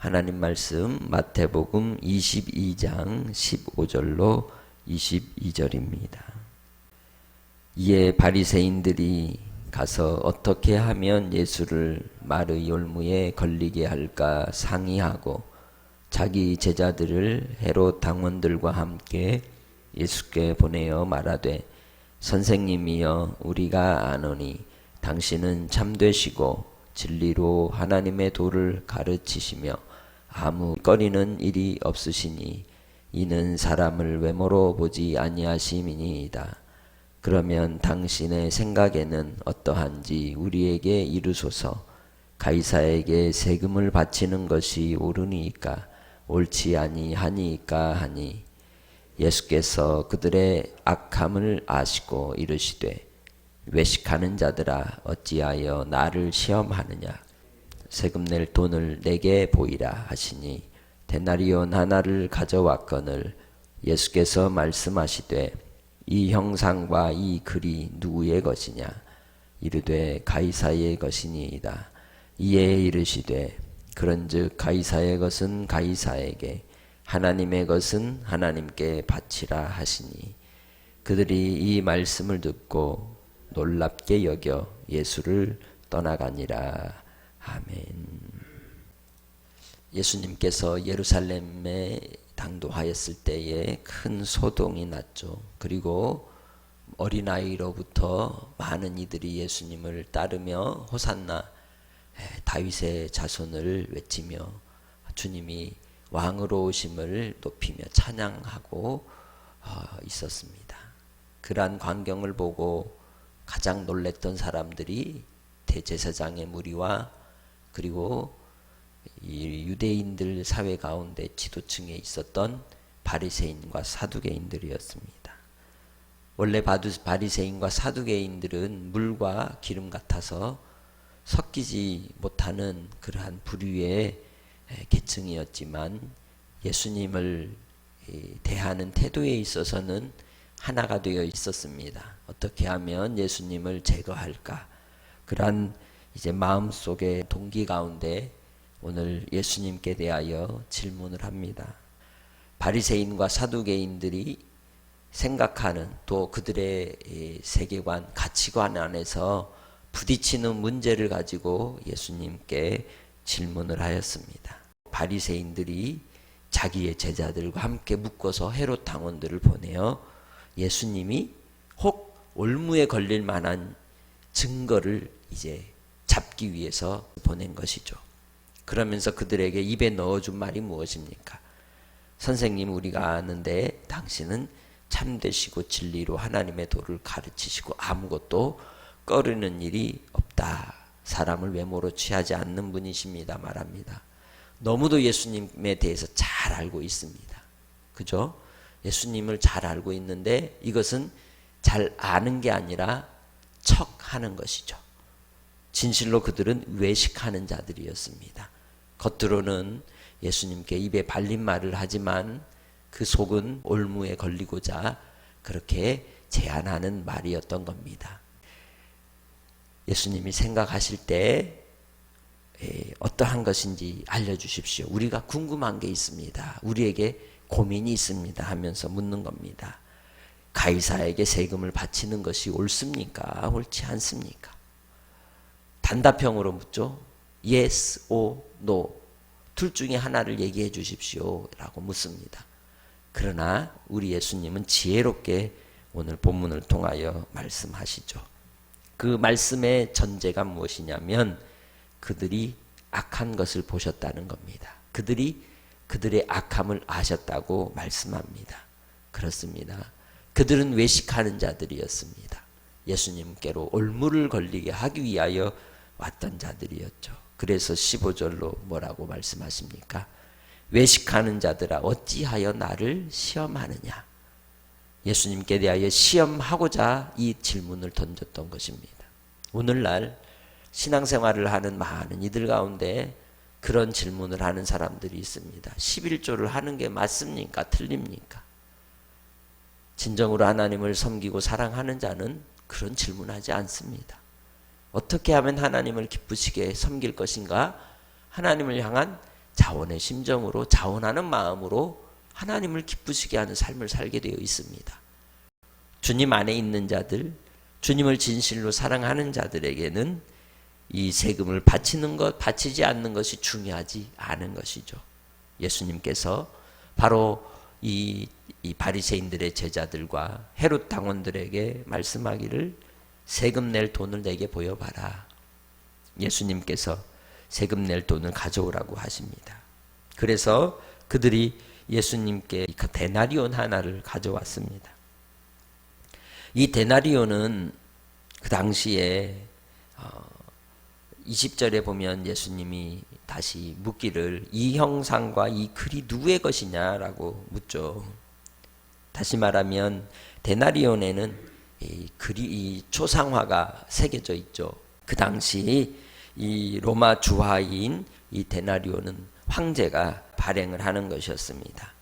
하나님 말씀 마태복음 22장 15절로 22절입니다. 이에 바리새인들이 가서 어떻게 하면 예수를 말의 열무에 걸리게 할까 상의하고 자기 제자들을 헤롯 당원들과 함께 예수께 보내어 말하되 선생님이여 우리가 아노니 당신은 참되시고 진리로 하나님의 도를 가르치시며 아무 꺼리는 일이 없으시니 이는 사람을 외모로 보지 아니하심이니이다. 그러면 당신의 생각에는 어떠한지 우리에게 이르소서 가이사에게 세금을 바치는 것이 옳으니까 옳지 아니하니까 하니 예수께서 그들의 악함을 아시고 이르시되 외식하는 자들아 어찌하여 나를 시험하느냐 세금 낼 돈을 내게 보이라 하시니 데나리온 하나를 가져왔거늘 예수께서 말씀하시되 이 형상과 이 글이 누구의 것이냐? 이르되 가이사의 것이니이다. 이에 이르시되 그런즉 가이사의 것은 가이사에게 하나님의 것은 하나님께 바치라 하시니 그들이 이 말씀을 듣고 놀랍게 여겨 예수를 떠나가니라 아멘. 예수님께서 예루살렘에 당도하였을 때에 큰 소동이 났죠. 그리고 어린아이로부터 많은 이들이 예수님을 따르며 호산나 다윗의 자손을 외치며 주님이 왕으로 오심을 높이며 찬양하고 어, 있었습니다. 그러한 광경을 보고 가장 놀랬던 사람들이 대제사장의 무리와 그리고 이 유대인들 사회 가운데 지도층에 있었던 바리새인과 사두개인들이었습니다. 원래 바리새인과 사두개인들은 물과 기름 같아서 섞이지 못하는 그러한 부류의 계층이었지만 예수님을 대하는 태도에 있어서는 하나가 되어 있었습니다. 어떻게 하면 예수님을 제거할까? 그러한 이제 마음속의 동기 가운데 오늘 예수님께 대하여 질문을 합니다. 바리새인과 사두개인들이 생각하는 또 그들의 세계관, 가치관 안에서 부딪히는 문제를 가지고 예수님께 질문을 하였습니다. 바리새인들이 자기의 제자들과 함께 묶어서 헤롯 당원들을 보내어 예수님이 혹 올무에 걸릴 만한 증거를 이제 잡기 위해서 보낸 것이죠. 그러면서 그들에게 입에 넣어준 말이 무엇입니까? 선생님 우리가 아는데 당신은 참되시고 진리로 하나님의 도를 가르치시고 아무것도 꺼리는 일이 없다. 사람을 외모로 취하지 않는 분이십니다. 말합니다. 너무도 예수님에 대해서 잘 알고 있습니다. 그죠? 예수님을 잘 알고 있는데 이것은 잘 아는 게 아니라 척 하는 것이죠. 진실로 그들은 외식하는 자들이었습니다. 겉으로는 예수님께 입에 발린 말을 하지만 그 속은 올무에 걸리고자 그렇게 제안하는 말이었던 겁니다. 예수님이 생각하실 때 어떠한 것인지 알려주십시오. 우리가 궁금한 게 있습니다. 우리에게 고민이 있습니다. 하면서 묻는 겁니다. 가이사에게 세금을 바치는 것이 옳습니까? 옳지 않습니까? 단답형으로 묻죠. Yes or no. 둘 중에 하나를 얘기해 주십시오. 라고 묻습니다. 그러나 우리 예수님은 지혜롭게 오늘 본문을 통하여 말씀하시죠. 그 말씀의 전제가 무엇이냐면 그들이 악한 것을 보셨다는 겁니다. 그들이 그들의 악함을 아셨다고 말씀합니다. 그렇습니다. 그들은 외식하는 자들이었습니다. 예수님께로 올무를 걸리게 하기 위하여 왔던 자들이었죠. 그래서 15절로 뭐라고 말씀하십니까? 외식하는 자들아 어찌하여 나를 시험하느냐? 예수님께 대하여 시험하고자 이 질문을 던졌던 것입니다. 오늘날 신앙생활을 하는 많은 이들 가운데 그런 질문을 하는 사람들이 있습니다. 11조를 하는 게 맞습니까? 틀립니까? 진정으로 하나님을 섬기고 사랑하는 자는 그런 질문하지 않습니다. 어떻게 하면 하나님을 기쁘시게 섬길 것인가? 하나님을 향한 자원의 심정으로 자원하는 마음으로 하나님을 기쁘시게 하는 삶을 살게 되어 있습니다. 주님 안에 있는 자들, 주님을 진실로 사랑하는 자들에게는 이 세금을 바치는 것, 바치지 않는 것이 중요하지 않은 것이죠. 예수님께서 바로 이, 이 바리새인들의 제자들과 헤롯 당원들에게 말씀하기를 세금 낼 돈을 내게 보여봐라. 예수님께서 세금 낼 돈을 가져오라고 하십니다. 그래서 그들이 예수님께 그 데나리온 하나를 가져왔습니다. 이 데나리온은 그 당시에 20절에 보면 예수님이 다시 묻기를 이 형상과 이 글이 누구의 것이냐라고 묻죠. 다시 말하면 데나리온에는 이 글이 이 초상화가 새겨져 있죠. 그 당시 이 로마 주하인 이 데나리온은 황제가 발행을 하는 것이었습니다.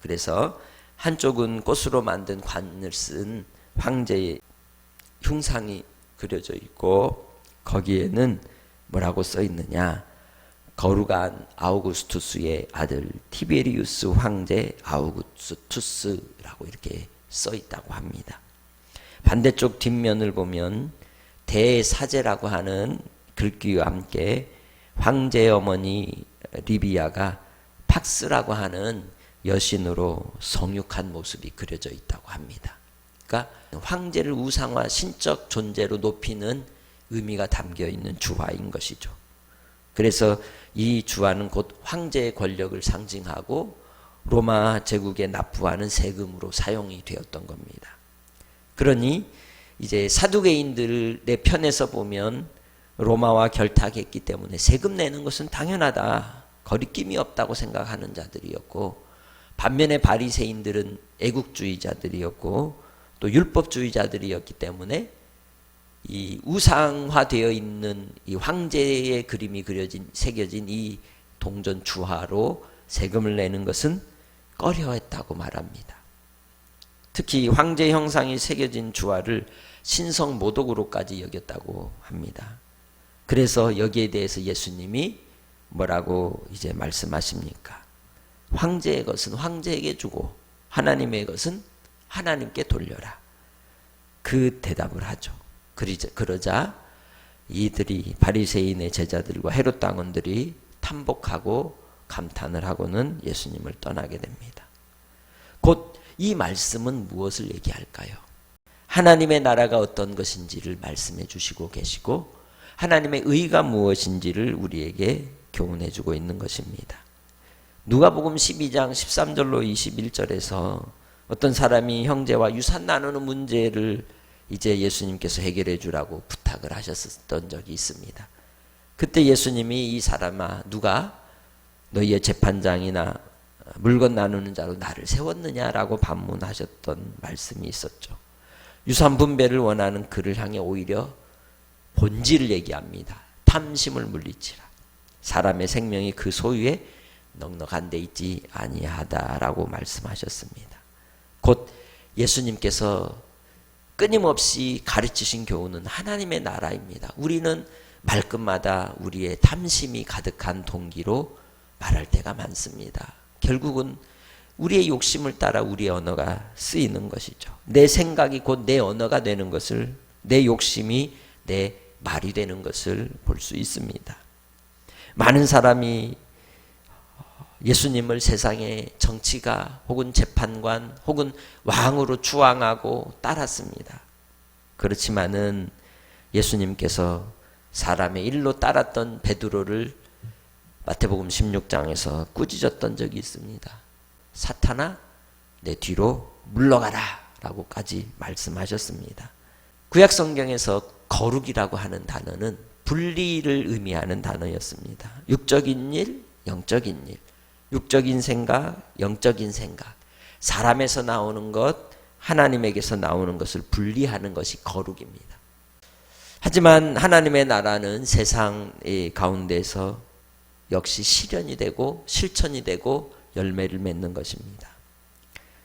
그래서 한쪽은 꽃으로 만든 관을 쓴 황제의 흉상이 그려져 있고 거기에는 뭐라고 써 있느냐? 거룩한 아우구스투스의 아들 티베리우스 황제 아우구스투스라고 이렇게 써 있다고 합니다. 반대쪽 뒷면을 보면 대사제라고 하는 글귀와 함께 황제의 어머니 리비아가 팍스라고 하는 여신으로 성육한 모습이 그려져 있다고 합니다. 그러니까 황제를 우상화 신적 존재로 높이는 의미가 담겨 있는 주화인 것이죠. 그래서 이 주화는 곧 황제의 권력을 상징하고 로마 제국에 납부하는 세금으로 사용이 되었던 겁니다. 그러니 이제 사두개인들의 편에서 보면 로마와 결탁했기 때문에 세금 내는 것은 당연하다. 거리낌이 없다고 생각하는 자들이었고 반면에 바리새인들은 애국주의자들이었고 또 율법주의자들이었기 때문에 이 우상화되어 있는 이 황제의 그림이 그려진 새겨진 이 동전 주화로 세금을 내는 것은 꺼려했다고 말합니다. 특히 황제 형상이 새겨진 주화를 신성 모독으로까지 여겼다고 합니다. 그래서 여기에 대해서 예수님이 뭐라고 이제 말씀하십니까? 황제의 것은 황제에게 주고 하나님의 것은 하나님께 돌려라. 그 대답을 하죠. 그러자 이들이 바리새인의 제자들과 헤롯 당원들이 탐복하고 감탄을 하고는 예수님을 떠나게 됩니다. 곧 이 말씀은 무엇을 얘기할까요? 하나님의 나라가 어떤 것인지를 말씀해 주시고 계시고 하나님의 의가 무엇인지를 우리에게 교훈해 주고 있는 것입니다. 누가복음 12장 13절로 21절에서 어떤 사람이 형제와 유산 나누는 문제를 이제 예수님께서 해결해 주라고 부탁을 하셨던 적이 있습니다. 그때 예수님이 이 사람아 누가 너희의 재판장이나 물건 나누는 자로 나를 세웠느냐라고 반문하셨던 말씀이 있었죠. 유산 분배를 원하는 그를 향해 오히려 본질을 얘기합니다. 탐심을 물리치라. 사람의 생명이 그 소유에 넉넉한 데 있지 아니하다라고 말씀하셨습니다. 곧 예수님께서 끊임없이 가르치신 교훈은 하나님의 나라입니다. 우리는 말끝마다 우리의 탐심이 가득한 동기로 말할 때가 많습니다. 결국은 우리의 욕심을 따라 우리의 언어가 쓰이는 것이죠. 내 생각이 곧 내 언어가 되는 것을, 내 욕심이 내 말이 되는 것을 볼 수 있습니다. 많은 사람이 예수님을 세상의 정치가 혹은 재판관 혹은 왕으로 추앙하고 따랐습니다. 그렇지만은 예수님께서 사람의 일로 따랐던 베드로를 마태복음 16장에서 꾸짖었던 적이 있습니다. 사탄아 내 뒤로 물러가라 라고까지 말씀하셨습니다. 구약 성경에서 거룩이라고 하는 단어는 분리를 의미하는 단어였습니다. 육적인 일, 영적인 일. 육적인 생각, 영적인 생각, 사람에서 나오는 것, 하나님에게서 나오는 것을 분리하는 것이 거룩입니다. 하지만 하나님의 나라는 세상의 가운데서 역시 실현이 되고 실천이 되고 열매를 맺는 것입니다.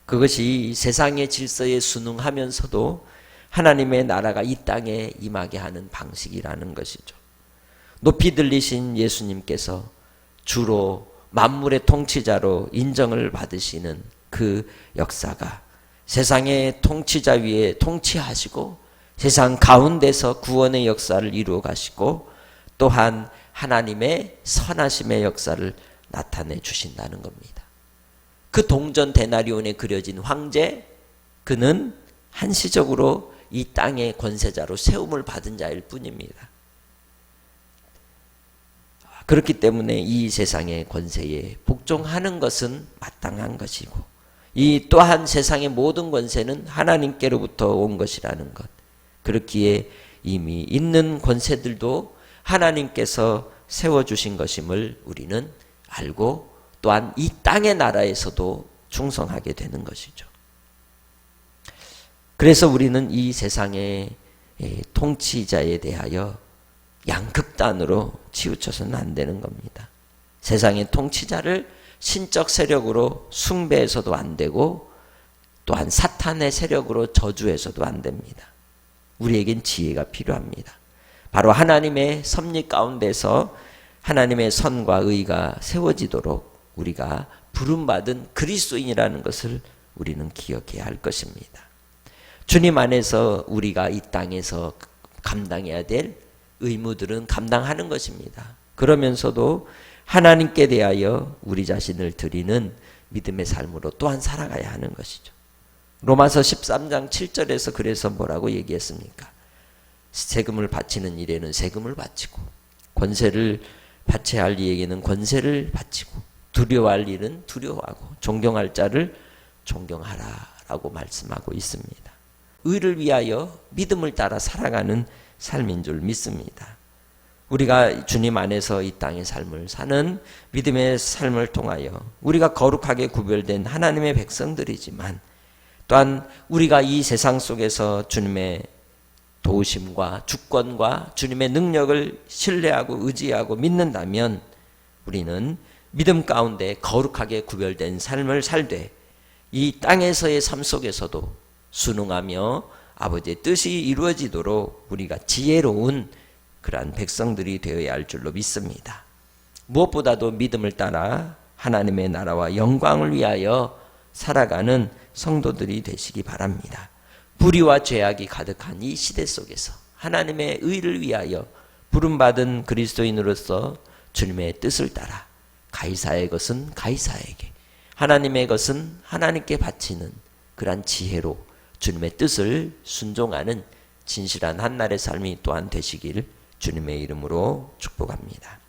그것이 세상의 질서에 순응하면서도 하나님의 나라가 이 땅에 임하게 하는 방식이라는 것이죠. 높이 들리신 예수님께서 주로 만물의 통치자로 인정을 받으시는 그 역사가 세상의 통치자 위에 통치하시고 세상 가운데서 구원의 역사를 이루어 가시고 또한 하나님의 선하심의 역사를 나타내 주신다는 겁니다. 그 동전 데나리온에 그려진 황제 그는 한시적으로 이 땅의 권세자로 세움을 받은 자일 뿐입니다. 그렇기 때문에 이 세상의 권세에 복종하는 것은 마땅한 것이고 이 또한 세상의 모든 권세는 하나님께로부터 온 것이라는 것. 그렇기에 이미 있는 권세들도 하나님께서 세워주신 것임을 우리는 알고 또한 이 땅의 나라에서도 충성하게 되는 것이죠. 그래서 우리는 이 세상의 통치자에 대하여 양극단으로 치우쳐서는 안 되는 겁니다. 세상의 통치자를 신적 세력으로 숭배해서도 안 되고 또한 사탄의 세력으로 저주해서도 안 됩니다. 우리에겐 지혜가 필요합니다. 바로 하나님의 섭리 가운데서 하나님의 선과 의가 세워지도록 우리가 부름받은 그리스도인이라는 것을 우리는 기억해야 할 것입니다. 주님 안에서 우리가 이 땅에서 감당해야 될 의무들은 감당하는 것입니다. 그러면서도 하나님께 대하여 우리 자신을 드리는 믿음의 삶으로 또한 살아가야 하는 것이죠. 로마서 13장 7절에서 그래서 뭐라고 얘기했습니까? 세금을 바치는 일에는 세금을 바치고 권세를 바쳐야 할 이에게는 권세를 바치고 두려워할 일은 두려워하고 존경할 자를 존경하라라고 말씀하고 있습니다. 의를 위하여 믿음을 따라 살아가는 삶인 줄 믿습니다. 우리가 주님 안에서 이 땅의 삶을 사는 믿음의 삶을 통하여 우리가 거룩하게 구별된 하나님의 백성들이지만 또한 우리가 이 세상 속에서 주님의 도우심과 주권과 주님의 능력을 신뢰하고 의지하고 믿는다면 우리는 믿음 가운데 거룩하게 구별된 삶을 살되 이 땅에서의 삶 속에서도 순응하며 아버지의 뜻이 이루어지도록 우리가 지혜로운 그러한 백성들이 되어야 할 줄로 믿습니다. 무엇보다도 믿음을 따라 하나님의 나라와 영광을 위하여 살아가는 성도들이 되시기 바랍니다. 불의와 죄악이 가득한 이 시대 속에서 하나님의 의를 위하여 부름받은 그리스도인으로서 주님의 뜻을 따라 가이사의 것은 가이사에게 하나님의 것은 하나님께 바치는 그러한 지혜로 주님의 뜻을 순종하는 진실한 한날의 삶이 또한 되시길 주님의 이름으로 축복합니다.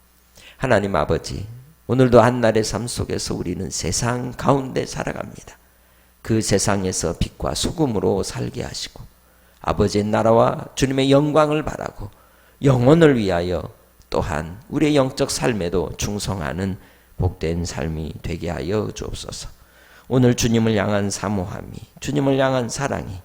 하나님 아버지, 오늘도 한날의 삶 속에서 우리는 세상 가운데 살아갑니다. 그 세상에서 빛과 소금으로 살게 하시고 아버지의 나라와 주님의 영광을 바라고 영혼을 위하여 또한 우리의 영적 삶에도 충성하는 복된 삶이 되게 하여 주옵소서. 오늘 주님을 향한 사모함이 주님을 향한 사랑이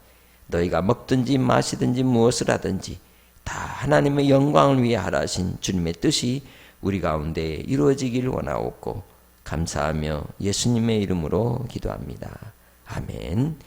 너희가 먹든지 마시든지 무엇을 하든지 다 하나님의 영광을 위해 하라신 주님의 뜻이 우리 가운데 이루어지기를 원하옵고 감사하며 예수님의 이름으로 기도합니다. 아멘.